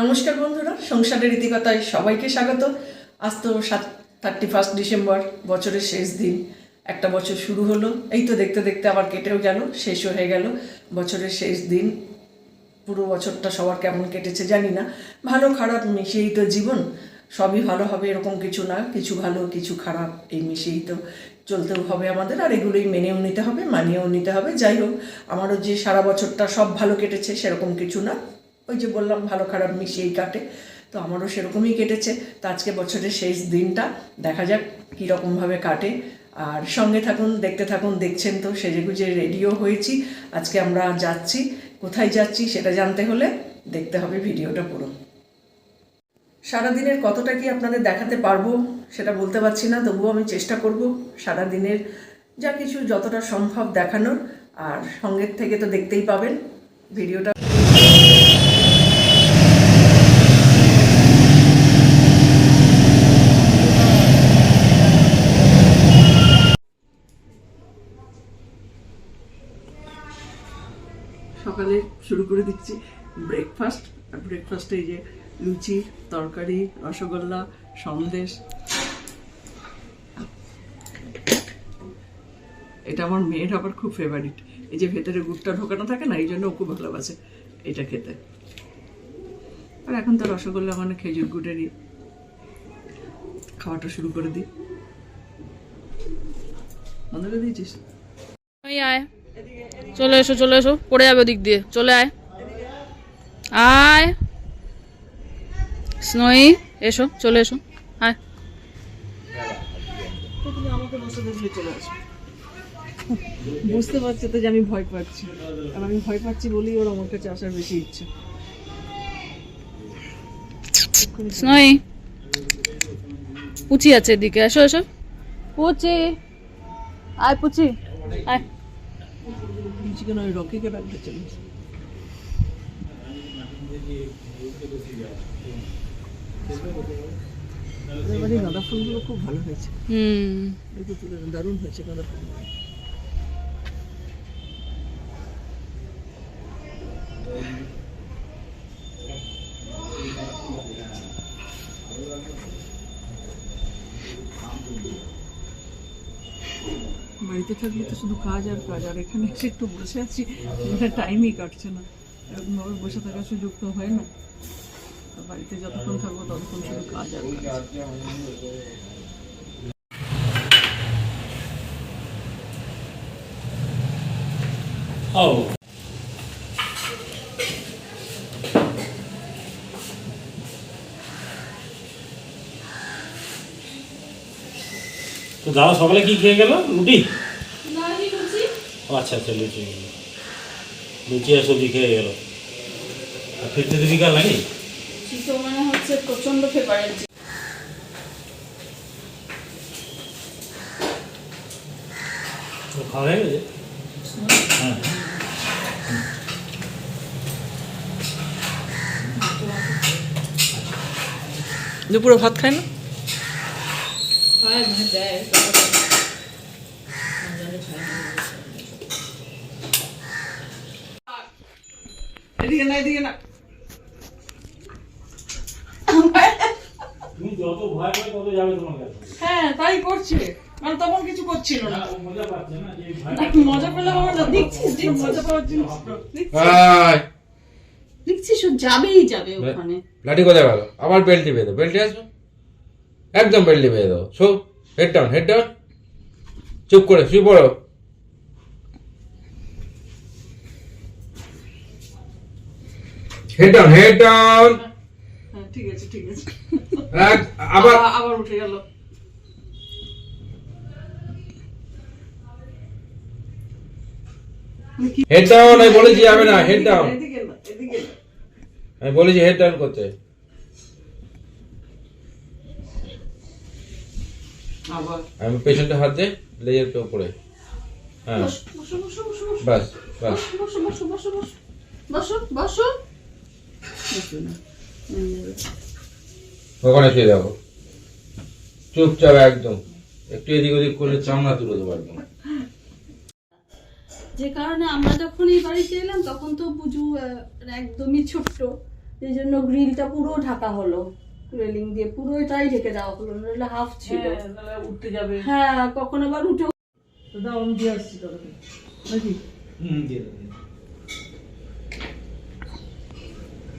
নমস্কার বন্ধুরা, সংসারের রীতিকথায় সবাইকে স্বাগত। আজ তো সাত থার্টি ফার্স্ট ডিসেম্বর, বছরের শেষ দিন। একটা বছর শুরু হলো, এই তো দেখতে দেখতে আবার কেটেও গেল, শেষও হয়ে গেল। বছরের শেষ দিন, পুরো বছরটা সবার কেমন কেটেছে জানি না। ভালো খারাপ মিশিয়েই তো জীবন, সবই ভালো হবে এরকম কিছু না, কিছু ভালো, কিছু খারাপ, এই মিশিয়েই তো চলতেও হবে আমাদের, আর এগুলোই মেনেও নিতে হবে, মানিয়েও নিতে হবে। যাই হোক, আমারও যে সারা বছরটা সব ভালো কেটেছে, সেরকম কিছু না। ওই যে বললাম, ভালো খারাপ মিশিয়েই কাটে। তো আমারও সেরকমই কেটেছে। তো আজকে বছরের শেষ দিনটা। দেখা যাক কীরকমভাবে কাটে। আর সঙ্গে থাকুন, দেখতে থাকুন, দেখছেন তো, সেজেগুজে রেডিও হয়েছি। আজকে আমরা যাচ্ছি। কোথায় যাচ্ছি সেটা জানতে হলে দেখতে হবে ভিডিওটা পুরো। সারাদিনের কতটা কি আপনাদের দেখাতে পারব সেটা বলতে পারছি না, তবুও আমি চেষ্টা করব সারাদিনের যা কিছু, যতটা সম্ভব দেখানোর। আর সঙ্গের থেকে তো দেখতেই পাবেন ভিডিওটা সকালে শুরু করে দিচ্ছি। ব্রেকফাস্ট ব্রেকফাস্টে এই যে লুচি, তরকারি, রসগোল্লা, সন্দেশ। এটা আমার মেয়ের আবার খুব ফেভারিট এই যে ভেতরে গুড়টা ঢোকানো থাকে না, এই জন্য ও খুব ভালোবাসে এটা খেতে। আর এখন তো রসগোল্লা মানে খেজুর গুড়েরই খাওয়াটা শুরু করে দিই। বন্ধ করে দিয়েছিস আয়। চলে এসো চলে এসো। পড়ে যাবে ওদিক দিয়ে। চলে আয়। আয়। স্নোই এসো চলে এসো। আয়। বুঝতে পারছে তো যে আমি ভয় পাচ্ছি। আর আমি ভয় পাচ্ছি বলেই ওর আমার কাছে আসার বেশি ইচ্ছে। স্নোই পুচি আছে এদিকে। এসো এসো। পুচি। আয় পুচি। আয়। চিকেন ওই রকিকে রাখতে। এবারে গাঁদা ফুলগুলো খুব ভালো হয়েছে। দারুণ হয়েছে গাঁদা ফুল। থাকলে তো শুধু কাজ আর কাজ, আর এখানে এসে একটু বসে আছি মানে টাইমই কাটছে না। এরকমভাবে বসে থাকার সুযোগ তো হয় না। বাড়িতে যতক্ষণ থাকব ততক্ষণ শুধু কাজ আর কাজ। Oh. তো দাদা, সকালে কি খেয়ে গেল? রুটি? আচ্ছা আচ্ছা লুচি। লুচি আর সবজি খেয়ে গেল। আর ফিরতে তো বিকাল নাকি? মানে হচ্ছে প্রচণ্ড ফেভারিট খাওয়া হয়ে গেছে? হ্যাঁ। দুপুরে ভাত খায় না? এদিকে না এদিকে না। তুমি যত ভয় পাবে তত যাবে তোমার কাছে। হ্যাঁ তাই করছে। মানে তখন কিছু করছিল না। মজা পাচ্ছে না যে মজা পেলে হবে না দেখছিস যে মজা পাওয়ার জিনিস। দেখছিস ও যাবেই যাবে ওখানে। লাঠি কোথায় গেল? আবার বেঁধে বেল্টে একদম বেল্টটি বেঁধে দাও। Show head down head down চুপ করে শুয়ে পড়ো। হেড ডাউন হেড ডাউন ঠিক আছে ঠিক আছে। আবার আবার উঠে গেল। হেড ডাউন আমি বলেছি যাবে না হেড ডাউন। আমি বলেছি হেড ডাউন করতে। আমি পেশেন্টে হাত দে লেজের তো উপরে। হ্যাঁ। বসো। বসো বসো বসো বসো বাস। বাস বসো বসো বসো বসো বসো বসো কিছু না ওখানে শুয়ে দেখো। চুপচাপ একদম। একটু এদিক ওদিক করলে চামড়া তুলে দেবো একদম। যে কারণে আমরা যখন এই বাড়িতে এলাম তখন তো বুঝু আহ, একদমই ছোট্ট। এই জন্য গ্রিলটা পুরো ঢাকা হলো। রেলিং দিয়ে পুরোটাই ঢেকে দেওয়া হলো। নইলে হাফ ছিল। হ্যাঁ, উঠতে যাবে। হ্যাঁ কখন আবার উঠে তো দাও আমি দিয়ে আসছি নাকি? হুম দিয়ে দেবো এই এই একটাই একটা সেই একটাই একটা এই তো এই তো ওই একটাই এগুলো আলু এই-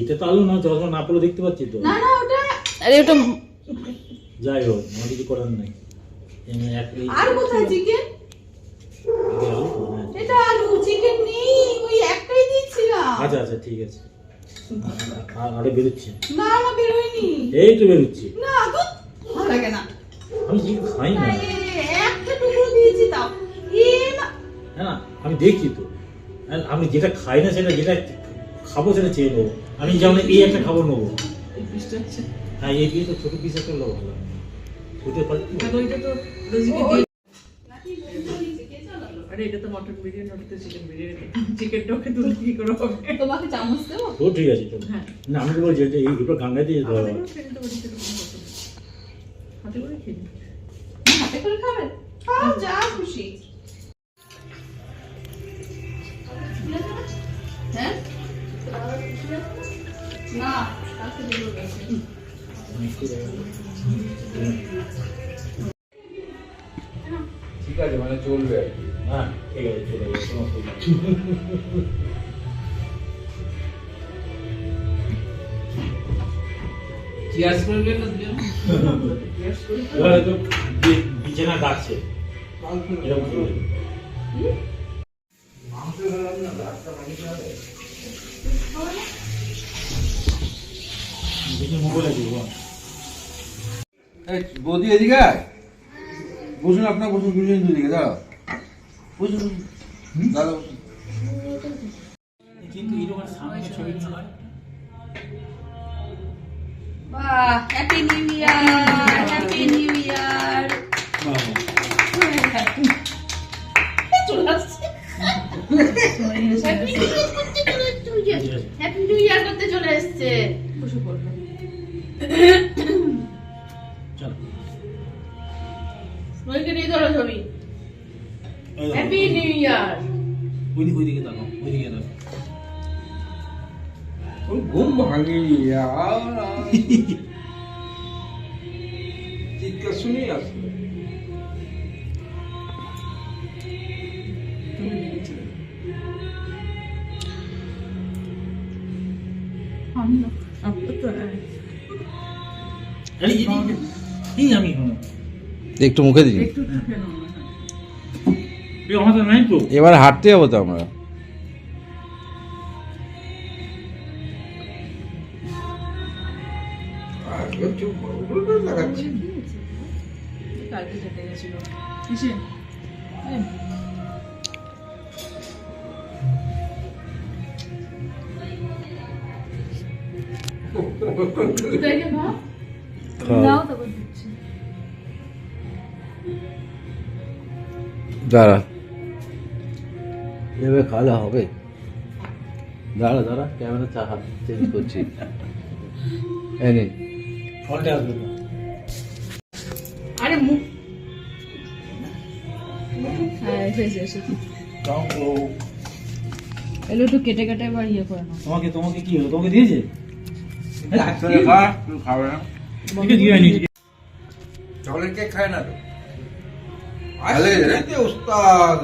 এটা তো আলু না চশমা না পরে দেখতে পাচ্ছি তো না না ওটা আরে ওটা যাই হোক কিছু করার নাই। আর কোথায় চিকেন এটা আলু তো, হ্যাঁ। এটা আলু চিকেন নেই ওই একটাই দিচ্ছিলাম আচ্ছা আচ্ছা ঠিক আছে। আর আরে বেরোচ্ছে। না না বেরোয়নি এই তো বেরোচ্ছে। না তো ভালো লাগে না। আমি কি খাই না। একটা টুকরো দিয়েছি তাও। হ্যাঁ না আমি দেখছি তো। আমি যেটা খাই না সেটা যেটা খাব সেটা চেয়ে নেব। আমি যেমন এই একটা খাবার নেব। হ্যাঁ এই পিসটা ছোটো পিস একটা লোক ভালো ছোটো পাল্টি তাহলে ওইটা তো রোজিকে দিয়ে আরে এটা তো মটন বিরিয়ানি ওটা তো চিকেন বিরিয়ানি। চিকেনটা ওকে তুলে কি করে হবে। তোমাকে চামচ দেবো? ও ঠিক আছে তো হ্যাঁ। না আমি তো বলছি যে এই দুটো গাঙ্গায় দিয়ে যেতে হবে? হাতে করে খেয়ে। হাতে খাবে? খাও যা খুশি। হ্যাঁ? না ঠিক আছে মানে চলবে চলে। চিয়ার্স করবে না বিছানা ডাকছে এরকম। এই বৌদি এদিকে বসুন আপনার বসুন দুজন দুদিকে দাঁড়াও। বসুন। দাঁড়াও কিন্তু এরকম সামনে ছবি না বাহ happy new year happy new year চলে আসছে। হ্যাপি নিউ ইয়ার করতে চলে এসছে বসে পড়বে। ওইদিকে ওইদিকে তাকাও ওইদিকে ওর ঘুম ভাঙেনি আর চিৎকার শুনেই আসলো একটু মুখে দিন একটু এবার হাঁটতে যাব তো আমরা। কালকে এভাবে খাওয়া হবে? দাঁড়া দাঁড়া ক্যামেরা চা চেঞ্জ করছি। এই ফলটা আসবে তো আরে মুখ। হ্যাঁ একটু কেটে কেটে এবার ইয়ে করে তোমাকে তোমাকে কি হলো? তোমাকে দিয়েছে? খাবে না। চকলেট কেক খায় না তো? উস্তাদ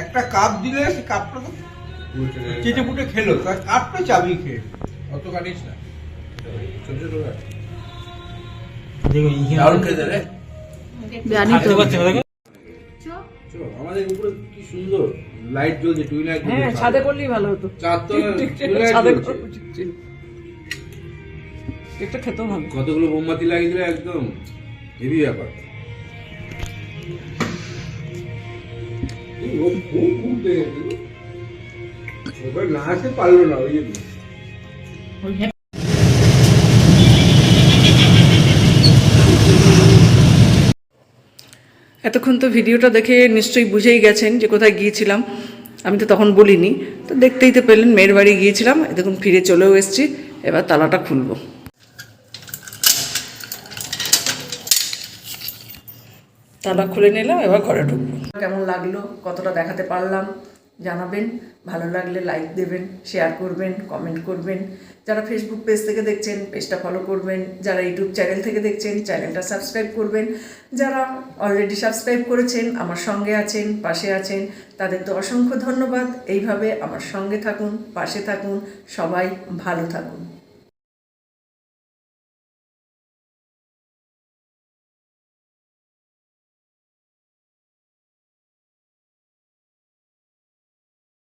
একটা কাপ দিলে সে কাপটা তো চেটে পুটে খেলো। তার কাপটা চাবি খেয়ে। অত কাটিস না। ছোট ছোট দেখো দারুণ খেতে রে। জানি তো। হাঁটতে পারছে না দেখো চো, আমাদের উপরে কি সুন্দর লাইট জ্বলছে টুই লাইট হ্যাঁ ছাদে করলেই ভালো হতো। ছাদে জ্বলছে। খেতেও ভালো। কতগুলো মোমবাতি লাগিয়ে দিলে একদম হেভি ব্যাপার। এতক্ষণ তো ভিডিওটা দেখে নিশ্চয়ই বুঝেই গেছেন যে কোথায় গিয়েছিলাম। আমি তো তখন বলিনি। তো দেখতেই তো পেলেন, মেয়ের বাড়ি গিয়েছিলাম। দেখুন, ফিরে চলেও এসেছি। এবার তালাটা খুলবো। তালা খুলে নিলাম, এবার ঘরে ঢুকবো। কেমন লাগল? কতটা দেখাতে পারলাম? জানাবেন। ভালো লাগলে লাইক দেবেন শেয়ার করবেন কমেন্ট করবেন। যারা ফেসবুক পেজ থেকে দেখছেন পেজটা ফলো করবেন। যারা ইউটিউব চ্যানেল থেকে দেখছেন চ্যানেলটা সাবস্ক্রাইব করবেন। যারা অলরেডি সাবস্ক্রাইব করেছেন, আমার সঙ্গে আছেন, পাশে আছেন, তাদের তো অসংখ্য ধন্যবাদ। এইভাবে আমার সঙ্গে থাকুন, পাশে থাকুন, সবাই ভালো থাকুন।